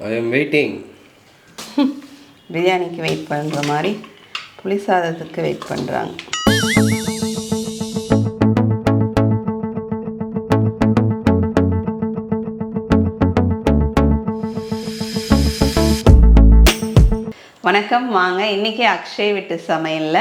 I am waiting பிரியாணிக்கு wait பண்ணுற மாதிரி புளி சாதத்துக்கு வெயிட் பண்ணுறாங்க வணக்கம் வாங்க. இன்றைக்கி அக்ஷய் வீட்டு சமையலில்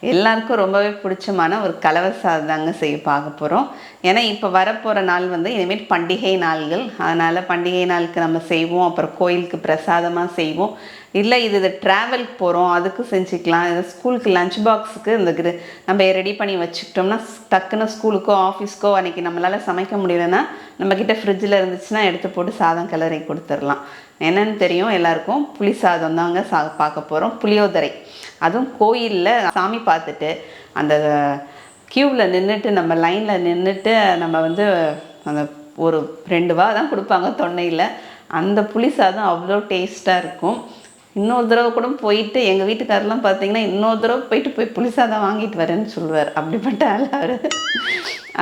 எல்லாருக்கும் ரொம்பவே பிடிச்சமான ஒரு கலவை சாதம் தாங்க செய்ய பார்க்க போகிறோம் ஏன்னா இப்போ வரப்போகிற நாள் வந்து இனிமேல் பண்டிகை நாள்கள். அதனால் பண்டிகை நாளுக்கு நம்ம செய்வோம். அப்புறம் கோயிலுக்கு பிரசாதமாக செய்வோம். இல்லை இது இது ட்ராவலுக்கு போகிறோம் அதுக்கு செஞ்சுக்கலாம். இது ஸ்கூலுக்கு லஞ்ச் பாக்ஸுக்கு இந்த கிரு- நம்ம ரெடி பண்ணி வச்சுக்கிட்டோம்னா டக்குன்னு ஸ்கூலுக்கோ ஆஃபீஸ்க்கோ அன்றைக்கி நம்மளால் சமைக்க முடியலன்னா நம்மக்கிட்ட ஃப்ரிட்ஜில் இருந்துச்சுன்னா எடுத்து போட்டு சாதம் கிளறி கொடுத்துடலாம். என்னன்னு தெரியும் எல்லாருக்கும். புளி சாதம் தாங்க சா பார்க்க போகிறோம் புளியோதரை. அதுவும் கோயிலில் சாமி பார்த்துட்டு அந்த க்யூவில் நின்றுட்டு நம்ம லைனில் நின்றுட்டு நம்ம வந்து அந்த ஒரு ரெண்டு வா தான் கொடுப்பாங்க தொன்னையில் அந்த புளி சாதம் அவ்வளோ டேஸ்ட்டாக இருக்கும். இன்னொரு தடவை கூட போயிட்டு எங்கள் வீட்டுக்காரெலாம் பார்த்தீங்கன்னா இன்னொரு தடவை போயிட்டு போய் புளி சாதம் வாங்கிட்டு வரேன்னு சொல்லுவார். அப்படிப்பட்ட ஆள் அவர்.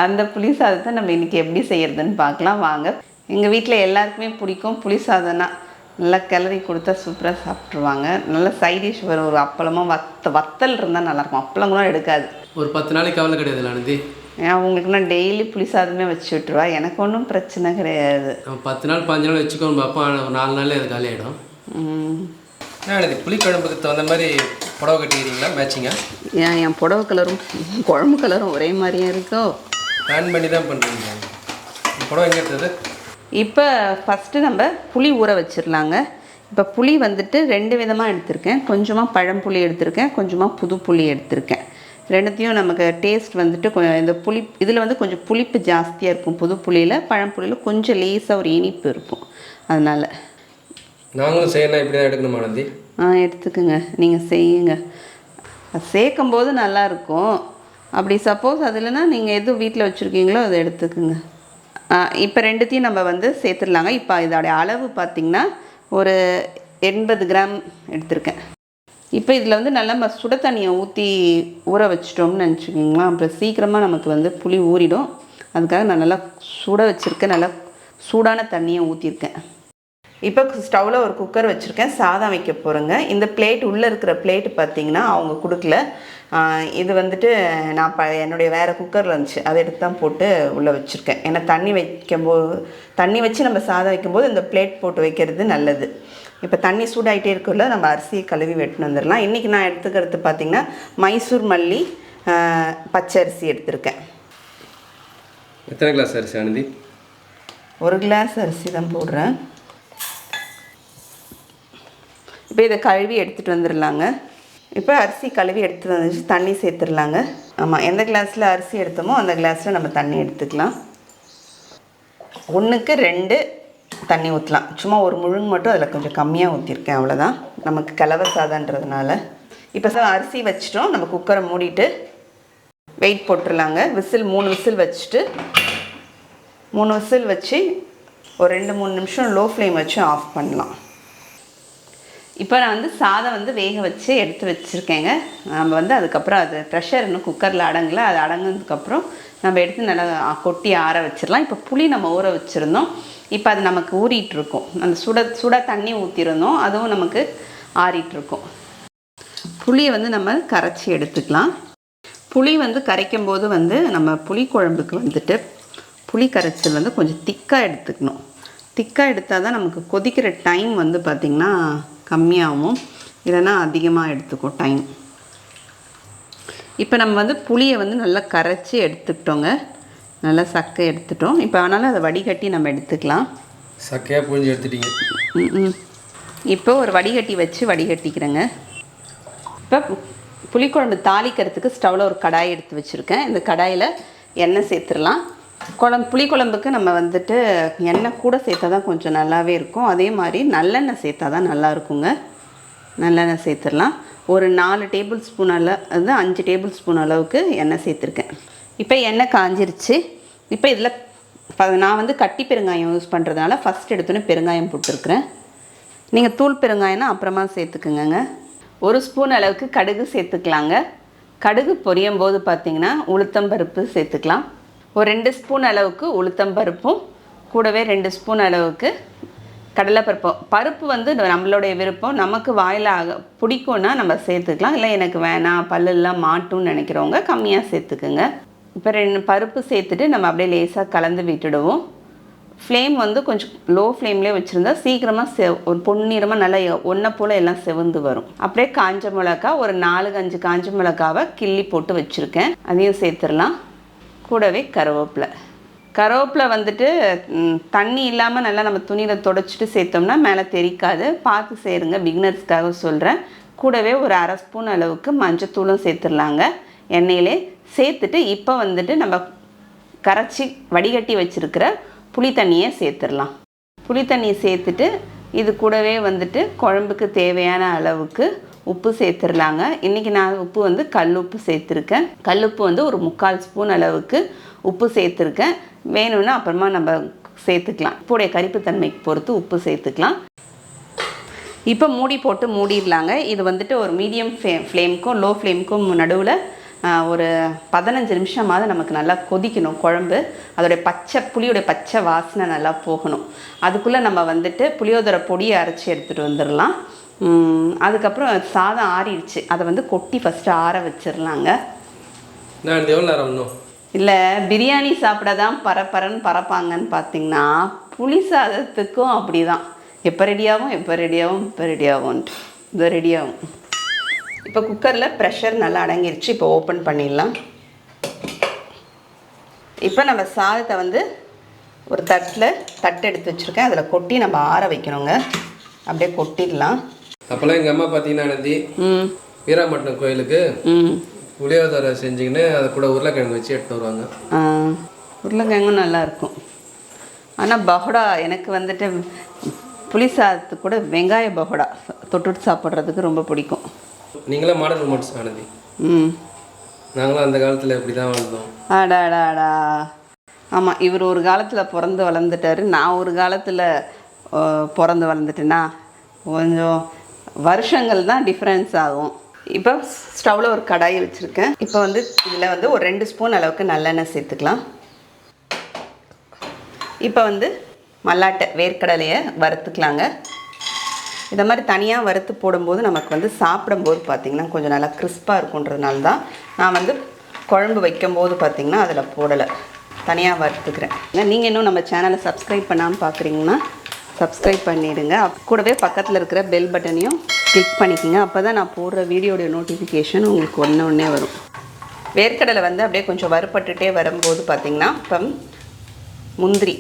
அந்த புளி சாதத்தை நம்ம இன்றைக்கி எப்படி செய்கிறதுன்னு பார்க்கலாம். வாங்க. எங்கள் வீட்டில் எல்லாருக்குமே பிடிக்கும் புளி சாதம்னா. நல்லா கிளறி கொடுத்தா சூப்பராக சாப்பிட்ருவாங்க நல்ல சைடிஷ் வரும் ஒரு அப்பளமும் வத்த வத்தல் இருந்தால் நல்லாயிருக்கும். அப்பளம் கூட எடுக்காது. ஒரு பத்து நாளைக்கு கவலை கிடையாது ஆனந்தி ஏன் அவங்களுக்கு நான் டெய்லி புளி சாதமே வச்சு விட்ருவா எனக்கு ஒன்றும் பிரச்சனை கிடையாது. பத்து நாள் பாஞ்சு நாள் வச்சுக்கோன்னு பார்ப்போம் ஆனா ஒரு நாலு நாள்ல அது காலி ஆகிடும் ம். என்ன ஆனந்தி புளிக்குழம்புக்கு தகுந்த மாதிரி புடவை கட்டிக்கிறீங்களா? மேட்சிங்கா ஏன் என் புடவை கலரும் குழம்பு கலரும் ஒரே மாதிரியே இருக்கோ? பிளான் பண்ணி தான் பண்ணுறீங்க புடவை எங்கே எடுத்தது? இப்போ ஃபஸ்ட்டு நம்ம புளி ஊற வச்சிடலாங்க இப்போ புளி வந்துட்டு ரெண்டு விதமாக எடுத்திருக்கேன். கொஞ்சமாக பழம்புளி எடுத்திருக்கேன். கொஞ்சமாக புது புளி எடுத்திருக்கேன். ரெண்டுத்தையும் நமக்கு டேஸ்ட் வந்துட்டு கொஞ்சம் இந்த புளி இதில் வந்து கொஞ்சம் புளிப்பு ஜாஸ்தியாக இருக்கும். புது புளியில் பழம்புளியில் கொஞ்சம் லேசாக ஒரு இனிப்பு இருக்கும். அதனால். நாங்களும் செய்யணும் இப்படி தான் எடுக்கணுமா ஆ எடுத்துக்கோங்க. நீங்கள் செய்யுங்க. அது சேர்க்கும் போது நல்லாயிருக்கும் அப்படி சப்போஸ் அது இல்லைன்னா நீங்கள் எது வீட்டில் வச்சுருக்கீங்களோ அதை எடுத்துக்கோங்க. இப்போ ரெண்டுத்தையும் நம்ம வந்து சேர்த்துடலாங்க. இப்போ இதோடைய அளவு பார்த்திங்கன்னா ஒரு எண்பது கிராம் எடுத்திருக்கேன். இப்போ இதில் வந்து நல்லா நம்ம சுட தண்ணியை ஊற்றி ஊற வச்சிட்டோம்னு நினச்சிக்கிங்களா அப்புறம் சீக்கிரமாக நமக்கு வந்து புளி ஊறிடும். அதுக்காக நான் நல்லா சுட வச்சுருக்கேன். நல்லா சூடான தண்ணியை ஊற்றிருக்கேன் இப்போ ஸ்டவ்வில் ஒரு குக்கர் வச்சுருக்கேன் சாதம் வைக்க போகிறேங்க இந்த பிளேட் உள்ளே இருக்கிற பிளேட் பார்த்தீங்கன்னா அவங்க கொடுக்கல. இது வந்துட்டு நான் ப என்னுடைய வேறு குக்கரில் இருந்துச்சு. அதை எடுத்து தான் போட்டு உள்ளே வச்சுருக்கேன். ஏன்னா தண்ணி வைக்கும்போது தண்ணி வச்சு நம்ம சாதம் வைக்கும்போது இந்த பிளேட் போட்டு வைக்கிறது நல்லது. இப்போ தண்ணி சூடாயிட்டே இருக்குள்ள நம்ம அரிசியை கழுவி வெட்டின்னு வந்துடலாம். இன்றைக்கி நான் எடுத்துக்கிறது பார்த்திங்கன்னா மைசூர் மல்லி ஆஹ் பச்சை அரிசி எடுத்திருக்கேன். எத்தனை கிளாஸ் அரிசி ஆனந்தி ஒரு கிளாஸ் அரிசி தான் போடுறேன். இப்போ இதை கழுவி எடுத்துகிட்டு வந்துடலாங்க இப்போ அரிசி கழுவி எடுத்துகிட்டு வந்துச்சு தண்ணி சேர்த்துடலாங்க ஆமாம் எந்த கிளாஸில் அரிசி எடுத்தோமோ அந்த கிளாஸில் நம்ம தண்ணி எடுத்துக்கலாம். ஒன்றுக்கு ரெண்டு தண்ணி ஊற்றலாம் சும்மா ஒரு முழுங்கு மட்டும் அதில் கொஞ்சம் கம்மியாக ஊற்றிருக்கேன் அவ்வளோதான் நமக்கு கலவை சாதன்றதுனால இப்போ சார் அரிசி வச்சிட்டோம். நம்ம குக்கரை மூடிட்டு வெயிட் போட்டுடலாங்க விசில் மூணு விசில் வச்சுட்டு மூணு விசில் வச்சு ஒரு ரெண்டு மூணு நிமிஷம் லோ ஃப்ளேம் வச்சு ஆஃப் பண்ணலாம். இப்போ நான் வந்து சாதம் வந்து வேக வச்சு எடுத்து வச்சுருக்கேங்க. நம்ம வந்து அதுக்கப்புறம் அது ப்ரெஷர் இன்னும் குக்கரில் அடங்கலை. அது அடங்கினதுக்கப்புறம் நம்ம எடுத்து நல்லா கொட்டி ஆற வச்சிடலாம். இப்போ புளி நம்ம ஊற வச்சுருந்தோம். இப்போ அது நமக்கு ஊறிட்டுருக்கும். அந்த சுட சுட தண்ணி ஊற்றிருந்தோம் அதுவும் நமக்கு ஆறிட்டுருக்கும். புளியை வந்து நம்ம கரைச்சி எடுத்துக்கலாம். புளி வந்து கரைக்கும் போது வந்து நம்ம புளி குழம்புக்கு வந்துட்டு புளி கரைச்சல் வந்து கொஞ்சம் திக்காக எடுத்துக்கணும். திக்காக எடுத்தால் தான் நமக்கு கொதிக்கிற டைம் வந்து பார்த்திங்கன்னா கம்மியாகும் இல்லைன்னா அதிகமாக எடுத்துக்கும் டைம் இப்போ நம்ம வந்து புளியை வந்து நல்லா கரைச்சி எடுத்துக்கிட்டோங்க. நல்லா சக்கை எடுத்துட்டோம். இப்போ ஆனாலும் அதை வடிகட்டி நம்ம எடுத்துக்கலாம். சக்கையாக புழிஞ்சு எடுத்துட்டீங்க. ம் இப்போ ஒரு வடிகட்டி வச்சு வடிகட்டிக்கிறேங்க. இப்போ புளிக்குழம்பு தாளிக்கிறதுக்கு ஸ்டவ்வில் ஒரு கடாய் எடுத்து வச்சுருக்கேன். இந்த கடாயில் எண்ணெய் சேர்த்துடலாம். குழம்பு புளிக்குழம்புக்கு நம்ம வந்துட்டு எண்ணெய் கூட சேர்த்தா தான் கொஞ்சம் நல்லாவே இருக்கும். அதே மாதிரி நல்லெண்ணெய் சேர்த்தா தான் நல்லா இருக்குங்க. நல்லெண்ணெய் சேர்த்துடலாம். ஒரு நாலு டேபிள் ஸ்பூன் அளவு அது அஞ்சு டேபிள் ஸ்பூன் அளவுக்கு எண்ணெய் சேர்த்துருக்கேன். இப்போ எண்ணெய் காஞ்சிருச்சு. இப்போ இதில் ப- நான் வந்து கட்டி பெருங்காயம் யூஸ் பண்ணுறதுனால ஃபஸ்ட் எடுத்தோன்னே பெருங்காயம் போட்டுருக்குறேன். நீங்கள் தூள் பெருங்காயம்னா அப்புறமா சேர்த்துக்குங்க ஒரு ஸ்பூன் அளவுக்கு கடுகு சேர்த்துக்கலாங்க. கடுகு பொரியும் போது பார்த்தீங்கன்னா உளுத்தம்பருப்பு சேர்த்துக்கலாம். ஒரு ரெண்டு ஸ்பூன் அளவுக்கு உளுத்தம் பருப்பும் கூடவே ரெண்டு ஸ்பூன் அளவுக்கு கடலைப்பருப்பும் பருப்பு வந்து நம்மளுடைய விருப்பம். நமக்கு வாயில் ஆக பிடிக்கும்னா நம்ம சேர்த்துக்கலாம். இல்லை எனக்கு வேணாம் பல்லெல்லாம் மாட்டும்னு நினைக்கிறவங்க கம்மியாக சேர்த்துக்குங்க. இப்போ ரெண்டு பருப்பு சேர்த்துட்டு நம்ம அப்படியே லேசாக கலந்து விட்டுடுவோம். ஃப்ளேம் வந்து கொஞ்சம் லோ ஃப்ளேம்லேயே வச்சுருந்தா சீக்கிரமாக செ ஒரு பொன்னிறமாக நல்லா ஒன்றை போல் எல்லாம் செவந்து வரும். அப்படியே காஞ்ச மிளகா ஒரு நாலு அஞ்சு காஞ்ச மிளகாவை கிள்ளி போட்டு வச்சுருக்கேன். அதையும் சேர்த்துடலாம். கூடவே கருவேப்பிலை. கருவேப்பிலை வந்துட்டு தண்ணி இல்லாமல் நல்லா நம்ம துணியில் தொடச்சிட்டு சேர்த்தோம்னா மேலே தெரிக்காது. பார்த்து சேருங்க பிகினர்ஸ்க்காக சொல்கிறேன் கூடவே ஒரு அரை ஸ்பூன் அளவுக்கு மஞ்சத்தூளும் சேர்த்துடலாங்க. எண்ணெயிலே சேர்த்துட்டு இப்போ வந்துட்டு நம்ம கரைச்சி வடிகட்டி வச்சுருக்கிற புளி தண்ணியை சேர்த்துடலாம். புளி தண்ணியை சேர்த்துட்டு இது கூடவே வந்துட்டு குழம்புக்கு தேவையான அளவுக்கு உப்பு சேர்த்துடலாங்க. இன்றைக்கி நான் உப்பு வந்து கல் உப்பு சேர்த்துருக்கேன். கல்லுப்பு வந்து ஒரு முக்கால் ஸ்பூன் அளவுக்கு உப்பு சேர்த்துருக்கேன். வேணும்னா அப்புறமா நம்ம சேர்த்துக்கலாம். உப்புடைய கரிப்புத்தன்மைக்கு பொறுத்து உப்பு சேர்த்துக்கலாம். இப்போ மூடி போட்டு மூடிடலாங்க. இது வந்துட்டு ஒரு மீடியம் ஃப்ளே ஃப்ளேமுக்கும் லோ ஃப்ளேமுக்கும் நடுவில் ஒரு பதினஞ்சு நிமிஷமாவது நமக்கு நல்லா கொதிக்கணும் குழம்பு. அதோடைய பச்சை புளியோடைய பச்சை வாசனை நல்லா போகணும். அதுக்குள்ளே நம்ம வந்துட்டு புளியோதரை பொடியை அரைச்சி எடுத்துகிட்டு வந்துடலாம். அதுக்கப்புறம் சாதம் ஆறிடுச்சு. அதை வந்து கொட்டி ஃபஸ்ட்டு ஆற வச்சிடலாங்க. இல்லை பிரியாணி சாப்பிட தான் பரப்பரன்னு பறப்பாங்கன்னு பார்த்தீங்கன்னா புளி சாதத்துக்கும் அப்படி தான் எப்போ ரெடியாகும் எப்போ ரெடியாகும் இப்போ ரெடியாகும்ன்ட்டு இது ரெடியாகும் இப்போ குக்கரில் ப்ரெஷர் நல்லா அடங்கிருச்சு இப்போ ஓப்பன் பண்ணிடலாம். இப்போ நம்ம சாதத்தை வந்து ஒரு தட்டில் தட்டு எடுத்து வச்சுருக்கேன். அதில் கொட்டி நம்ம ஆற வைக்கணுங்க. அப்படியே கொட்டிடலாம். அப்போல்லாம் எங்கள் அம்மா பார்த்தீங்கன்னா நந்தி கோயிலுக்கு ம். புளியோதரை செஞ்சுக்கின்னு அது கூட உருளைக்கிழங்கு வச்சு எடுத்து வருவாங்க. உருளைக்கிழங்கும் நல்லா இருக்கும். ஆனால் பகோடா எனக்கு வந்துட்டு புளி சாதத்துக்கு கூட வெங்காய பகோடா தொட்டுட்டு சாப்பிட்றதுக்கு ரொம்ப பிடிக்கும். நீங்களே மாடல் உமன்ஸ் ஆனந்தி. ம். நாங்களும் அந்த காலத்தில் இப்படி தான் வாழ்ந்தோம். அடாடாடா. ஆமாம் இவர் ஒரு காலத்தில் பிறந்து வளர்ந்துட்டாரு. நான் ஒரு காலத்தில் பிறந்து வளர்ந்துட்டேன்னா கொஞ்சம் வருஷங்கள் தான் டிஃப்ரென்ஸ் ஆகும். இப்போ ஸ்டவ்வில் ஒரு கடாய் வச்சுருக்கேன். இப்போ வந்து இதில் வந்து ஒரு ரெண்டு ஸ்பூன் அளவுக்கு நல்லெண்ணெய் சேர்த்துக்கலாம். இப்போ வந்து மல்லாட்டை வேர்க்கடலையை வறுத்துக்கலாங்க. இந்த மாதிரி தனியாக வறுத்து போடும்போது நமக்கு வந்து சாப்பிடும்போது பார்த்திங்கன்னா கொஞ்சம் நல்லா கிறிஸ்பாக இருக்குன்றதுனால தான் நான் வந்து குழம்பு வைக்கும்போது பார்த்திங்கன்னா அதில் போடலை. தனியாக வறுத்துக்கிறேன். நீங்கள் இன்னும் நம்ம சேனலை சப்ஸ்கிரைப் பண்ணாமல் பார்க்குறீங்கன்னா சப்ஸ்கிரைப் பண்ணிவிடுங்க கூடவே பக்கத்தில் இருக்கிற பெல் பட்டனையும் கிளிக் பண்ணிக்கோங்க. அப்போ தான் நான் போடுற வீடியோடைய நோட்டிஃபிகேஷன் உங்களுக்கு ஒன்று ஒன்றே வரும். வேர்க்கடலை வந்து அப்படியே கொஞ்சம் வறுபட்டுட்டே வரும்போது பார்த்திங்கன்னா இப்போ முந்திரி.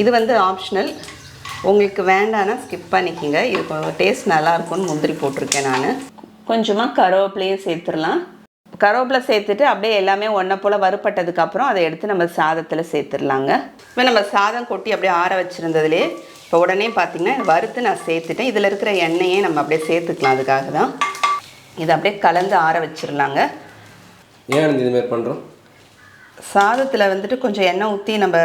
இது வந்து ஆப்ஷனல் உங்களுக்கு வேண்டான்னா ஸ்கிப் பண்ணிக்கோங்க. இது டேஸ்ட் நல்லா இருக்கும்னு முந்திரி போட்டிருக்கேன் நான். கொஞ்சமாக கருவேப்பிலையும் சேர்த்துடலாம். கருவேப்பிலை சேர்த்துட்டு அப்படியே எல்லாமே ஒன்றை போல் வறுப்பட்டதுக்கப்புறம் அதை எடுத்து நம்ம சாதத்தில் சேர்த்துடலாங்க. இப்போ நம்ம சாதம் கொட்டி அப்படியே ஆற வச்சுருந்ததுலே இப்போ உடனே பார்த்திங்கன்னா வறுத்து நான் சேர்த்துட்டேன். இதில் இருக்கிற எண்ணெயே நம்ம அப்படியே சேர்த்துக்கலாம் அதுக்காக தான். இதை அப்படியே கலந்து ஆற வச்சிடலாங்க. ஏன் இதுமாரி பண்ணுறோம் சாதத்தில் வந்துட்டு கொஞ்சம் எண்ணெய் ஊற்றி நம்ம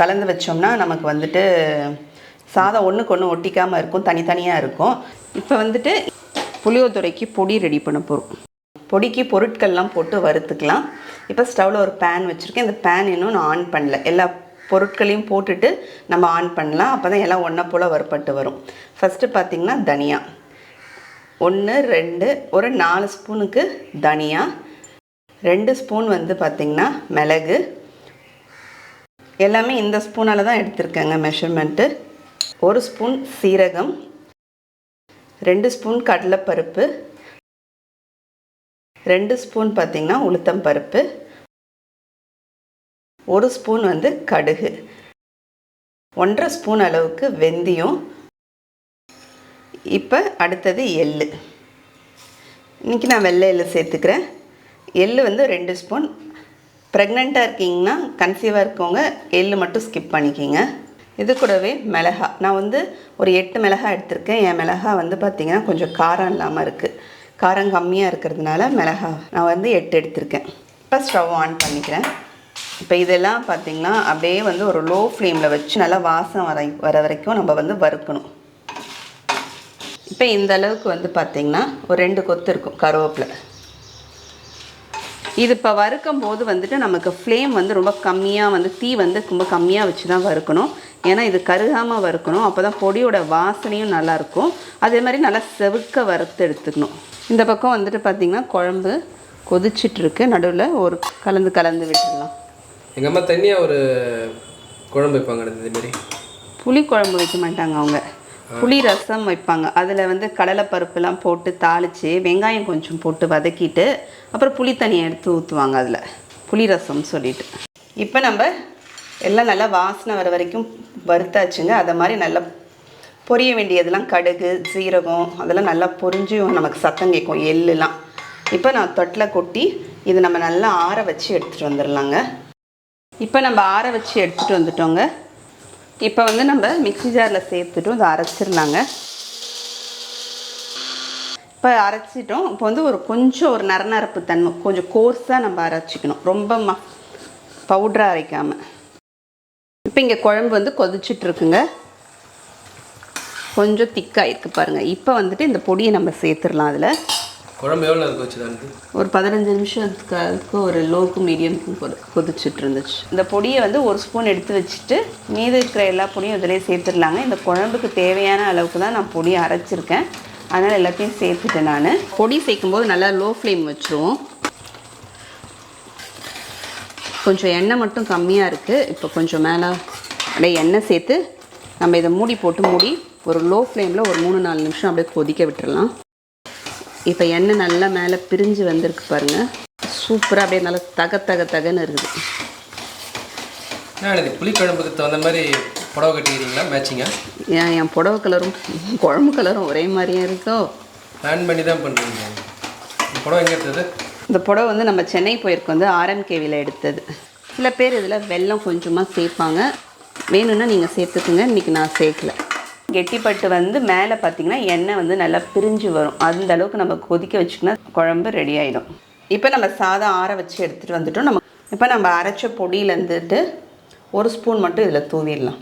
கலந்து வச்சோம்னா நமக்கு வந்துட்டு சாதம் ஒன்றுக்கு ஒன்று ஒட்டிக்காமல் இருக்கும் தனித்தனியாக இருக்கும். இப்போ வந்துட்டு புளியோதுரைக்கு பொடி ரெடி பண்ண போகிறோம் பொடிக்கு பொருட்கள்லாம் போட்டு வறுத்துக்கலாம். இப்போ ஸ்டவ்வில் ஒரு பேன் வச்சுருக்கேன். இந்த பேன் இன்னும் நான் ஆன் பண்ணல. எல்லா பொருட்களையும் போட்டுட்டு நம்ம ஆன் பண்ணலாம். அப்போ தான் எல்லாம் ஒன்றை போல் வறுப்பட்டு வரும். ஃபஸ்ட்டு பார்த்திங்கன்னா தனியா. ஒன்று ரெண்டு ஒரு நாலு ஸ்பூனுக்கு தனியா. ரெண்டு ஸ்பூன் வந்து பார்த்திங்கன்னா மிளகு. எல்லாமே இந்த ஸ்பூனால் தான் எடுத்திருக்கேங்க மெஷர்மெண்ட்டு ஒரு ஸ்பூன் சீரகம் ரெண்டு ஸ்பூன் கடலைப்பருப்பு ரெண்டு ஸ்பூன் பார்த்திங்கன்னா உளுத்தம் பருப்பு ஒரு ஸ்பூன் வந்து கடுகு ஒன்றரை ஸ்பூன் அளவுக்கு வெந்தயம். இப்போ அடுத்தது எள்ளு. இன்றைக்கி நான் வெள்ளை எள்ளு சேர்த்துக்கிறேன். எள்ளு வந்து ரெண்டு ஸ்பூன் ப்ரெக்னெண்ட்டாக இருக்கீங்கன்னா கன்சீவாக இருக்கவங்க எள்ளு மட்டும் ஸ்கிப் பண்ணிக்கிங்க. இது கூடவே மிளகா. நான் வந்து ஒரு எட்டு மிளகா எடுத்திருக்கேன். என் மிளகா வந்து பார்த்திங்கன்னா கொஞ்சம் காரம் இல்லாமல் இருக்குது காரம் கம்மியாக இருக்கிறதுனால மிளகா. நான் வந்து எட்டு எடுத்திருக்கேன். இப்போ ஸ்டவ் ஆன் பண்ணிக்கிறேன். இப்போ இதெல்லாம் பார்த்திங்கன்னா அப்படியே வந்து ஒரு லோ ஃப்ளேமில் வச்சு நல்லா வாசம் வர வர வரைக்கும் நம்ம வந்து வறுக்கணும். இப்போ இந்த அளவுக்கு வந்து பார்த்திங்கன்னா ஒரு ரெண்டு கொத்து இருக்கும் கருவேப்பிலை. இது இப்போ வறுக்கும் போது வந்துட்டு நமக்கு ஃப்ளேம் வந்து ரொம்ப கம்மியாக வந்து தீ வந்து ரொம்ப கம்மியாக வச்சு தான் வறுக்கணும். ஏன்னா இது கருகாமல் வறுக்கணும். அப்போ தான் பொடியோட வாசனையும் நல்லாயிருக்கும். அதே மாதிரி நல்லா செவுக்க வறுத்து எடுத்துக்கணும். இந்த பக்கம் வந்துட்டு பார்த்திங்கன்னா குழம்பு கொதிச்சிட்டு இருக்கு நடுவில் ஒரு கலந்து கலந்து விட்டுடலாம். எங்கள் அம்மா தனியாக ஒரு குழம்பு வைப்பாங்க இந்த மாதிரி. புளி குழம்பு வைக்க மாட்டாங்க அவங்க. புளி ரசம் வைப்பாங்க. அதில் வந்து கடலைப்பருப்புலாம் போட்டு தாளித்து வெங்காயம் கொஞ்சம் போட்டு வதக்கிட்டு அப்புறம் புளி தண்ணியை எடுத்து ஊற்றுவாங்க அதில். புளி ரசம்னு சொல்லிட்டு. இப்போ நம்ம எல்லாம் நல்லா வாசனை வர வரைக்கும் வறுத்தாச்சுங்க. அதை மாதிரி நல்லா பொரிய வேண்டியதெல்லாம் கடுகு சீரகம் அதெல்லாம் நல்லா பொரிஞ்சு நமக்கு சத்தம் கேட்கும். எள்ளுலாம். இப்போ நான் தொட்டில் கொட்டி இது நம்ம நல்லா ஆற வச்சு எடுத்துகிட்டு வந்துடலாங்க இப்போ நம்ம ஆற வச்சு எடுத்துகிட்டு வந்துட்டோங்க. இப்போ வந்து நம்ம மிக்ஸி ஜாரில் சேர்த்துட்டும் இதை அரைச்சிடலாங்க. இப்போ அரைச்சிட்டோம். இப்போ வந்து ஒரு கொஞ்சம் ஒரு நரநரப்பு தன்மை கொஞ்சம் கோர்ஸாக நம்ம அரைச்சிக்கணும். ரொம்ப ம பவுட்ராக அரைக்காமல் இப்போ இங்கே குழம்பு வந்து கொதிச்சிட்ருக்குங்க. கொஞ்சம் திக்காக இருக்குது பாருங்கள் இப்போ வந்துட்டு இந்த பொடியை நம்ம சேர்த்துடலாம் அதில். குழம்பு எவ்வளோ நேரம் வச்சுதான் ஒரு பதினஞ்சு நிமிஷத்துக்கு ஒரு லோக்கு மீடியம்க்கு கொதி கொதிச்சுட்டு இருந்துச்சு. இந்த பொடியை வந்து ஒரு ஸ்பூன் எடுத்து வச்சுட்டு மீது இருக்கிற எல்லா பொடியும் இதிலே சேர்த்துடலாங்க. இந்த குழம்புக்கு தேவையான அளவுக்கு தான் நான் பொடியை அரைச்சிருக்கேன். அதனால் எல்லாத்தையும் சேர்த்துட்டேன் நான். பொடி சேர்க்கும்போது நல்லா லோ ஃப்ளேம் வச்சுருவோம். கொஞ்சம் எண்ணெய் மட்டும் கம்மியாக இருக்குது இப்போ கொஞ்சம் மேலே அப்படியே எண்ணெய் சேர்த்து நம்ம இதை மூடி போட்டு மூடி ஒரு லோ ஃப்ளேமில் ஒரு மூணு நாலு நிமிஷம் அப்படியே கொதிக்க விட்டுடலாம் இப்போ எண்ணெய் நல்லா மேலே பிரிஞ்சு வந்திருக்கு பாருங்கள் சூப்பராக அப்படியே நல்லா தக தக தகன்னு இருக்குது. இது புளிக்குழம்புக்கு தகுந்த மாதிரி புடவை கட்டிக்கிறீங்களா? மேட்சிங்கா ஏன் என் புடவை கலரும் குழம்பு கலரும் ஒரே மாதிரியே இருக்கோ? பிளான் பண்ணி தான் பண்ணுறீங்க இந்த புடவை எங்கே எடுத்தது? இந்த புடவை வந்து நம்ம சென்னை போயிருக்கோம். வந்து ஆர்எம்கேவியில் எடுத்தது. சில பேர் இதில் வெல்லம் கொஞ்சமாக சேர்ப்பாங்க. வேணும்னா நீங்கள் சேர்த்துக்குங்க. இன்றைக்கி நான் சேர்க்கல. கெட்டிப்பட்டு வந்து மேலே பார்த்தீங்கன்னா எண்ணெய் வந்து நல்லா பிரிஞ்சு வரும். அந்த அளவுக்கு நம்ம கொதிக்க வச்சுக்கினா குழம்பு ரெடி ஆகிடும் இப்போ நம்ம சாதம் ஆற வச்சு எடுத்துகிட்டு வந்துட்டோம். நம்ம இப்போ நம்ம அரைச்ச பொடியில இருந்துட்டு ஒரு ஸ்பூன் மட்டும் இதில் தூவிடலாம்.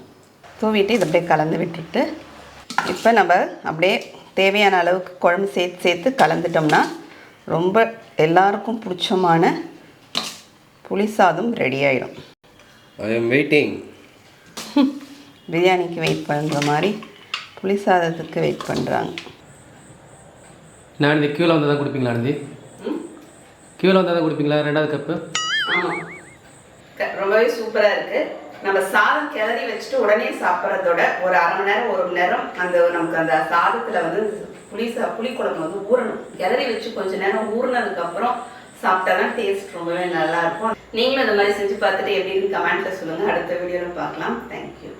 தூவிட்டு இதை அப்படியே கலந்து விட்டுட்டு இப்போ நம்ம அப்படியே தேவையான அளவுக்கு குழம்பு சேர்த்து சேர்த்து கலந்துட்டோம்னா ரொம்ப எல்லாருக்கும் பிடிச்சமான புளி சாதம் ரெடி ஆயிடும். ஐ எம் வெயிட்டிங் பிரியாணிக்கு வெயிட் பண்ணுற மாதிரி புளி சாதத்துக்கு வெயிட் பண்ணுறாங்க நான் இந்த கியூவில் வந்தால் தான் கொடுப்பீங்களா ஆனந்தி? கியூவில் வந்தால் தான் கொடுப்பீங்களா ரெண்டாவது கப்பு ஆமாம் ரொம்பவே சூப்பராக இருக்குது நம்ம சாதம் கிளறி வச்சுட்டு உடனே சாப்பிட்றதோட ஒரு அரை மணி நேரம் ஒரு மணி நேரம் அந்த நமக்கு அந்த சாதத்தில் வந்து புளி சா புளிக்குழம்பு வந்து ஊறணும். கிளறி வச்சு கொஞ்ச நேரம் ஊறினதுக்கப்புறம் சாப்பிட்டா தான் டேஸ்ட் ரொம்பவே நல்லா இருக்கும். நீங்களும் இந்த மாதிரி செஞ்சு பார்த்துட்டு எப்படின்னு கமெண்ட்டில் சொல்லுங்கள் அடுத்த வீடியோவில் பார்க்கலாம். தேங்க்யூ